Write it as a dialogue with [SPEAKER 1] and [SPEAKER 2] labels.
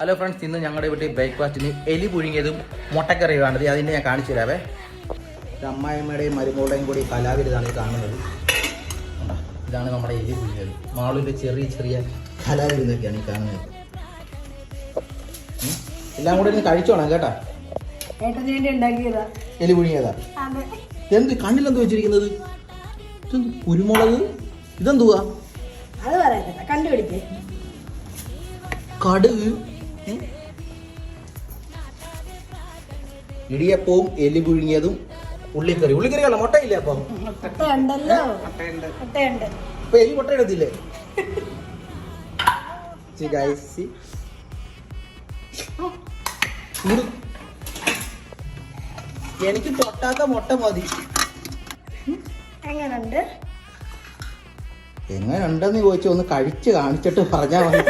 [SPEAKER 1] Hello friends ഇന്ന് ഞങ്ങളുടെ വീട്ടിൽ ബ്രേക്ക്ഫാസ്റ്റിന് എലി പുഴുങ്ങിയതും മുട്ടക്കറിയുമാണ് ഇത് അതിന്റെ ഞാൻ കാണിച്ചു തരാവേ. ഇത് അമ്മായിമ്മയുടെയും മരുമകളുടെയും കൂടി കലാവിരുതാണ് ഈ കാണുന്നത്? ഇതാണ് നമ്മുടെ എലി പുഴുങ്ങിയത്. മാളുവിന്റെ ചെറിയ ചെറിയ കലാവിരുന്നൊക്കെയാണ് ഈ കാണുന്നത്. എല്ലാം കൂടി ഒന്ന് കഴിച്ചോണം കേട്ടാ. എലി പുഴുങ്ങിയതാ. എന്ത് കണ്ണിലെന്ത് വെച്ചിരിക്കുന്നത്? കുരുമുളക്? ഇതെന്തുവാ? കടുക്. ഇടിയപ്പവും എലി പുഴുങ്ങിയതും ഉള്ളിക്കറി. ഉള്ളിക്കറി അല്ല മുട്ടയില്ലേ അപ്പം?
[SPEAKER 2] മുട്ട ഇല്ലേ മുട്ടയുണ്ട്.
[SPEAKER 1] ഇപ്പൊ എലി മുട്ട എടുത്തില്ലേ എനിക്ക് പൊട്ടാത്ത മുട്ട മതി.
[SPEAKER 2] എങ്ങനെയുണ്ട്
[SPEAKER 1] എങ്ങനെ ഉണ്ടെന്ന് ചോദിച്ചു ഒന്ന് കഴിച്ച് കാണിച്ചിട്ട് പറഞ്ഞാ മതി.